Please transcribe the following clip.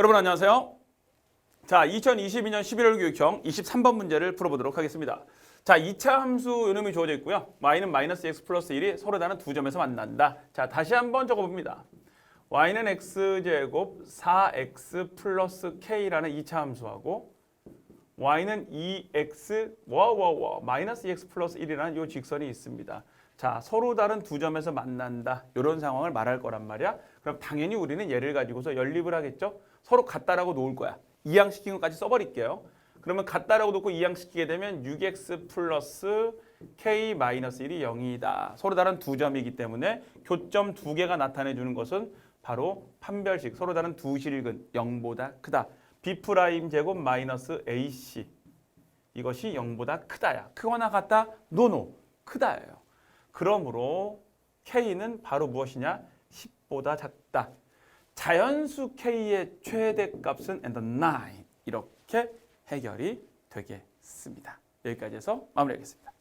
여러분 안녕하세요. 자, 2022년 11월 교육형 23번 문제를 풀어보도록 하겠습니다. 자, 2차 함수 요놈이 주어져 있고요. y는 마이너스 x 플러스 1이 서로 다른 두 점에서 만난다. 자, 다시 한번 적어봅니다. y는 x제곱 4x 플러스 k라는 2차 함수하고 y는 2x 와와와 마이너스 2x 플러스 1이라는 이 직선이 있습니다. 자, 서로 다른 두 점에서 만난다. 이런 상황을 말할 거란 말이야. 그럼 당연히 우리는 얘를 가지고서 연립을 하겠죠. 서로 같다라고 놓을 거야. 이항시킨 것까지 써버릴게요. 그러면 같다라고 놓고 이항시키게 되면 6x 플러스 k 마이너스 1이 0이다. 서로 다른 두 점이기 때문에 교점 두 개가 나타내 주는 것은 바로 판별식. 서로 다른 두 실근 0보다 크다. B 프라임 제곱 마이너스 ac 이것이 0보다 크다야. 크거나 같다? 노노. 크다예요. 그러므로 k는 바로 무엇이냐? 10보다 작다. 자연수 k의 최대값은 and 9 이렇게 해결이 되겠습니다. 여기까지 해서 마무리하겠습니다.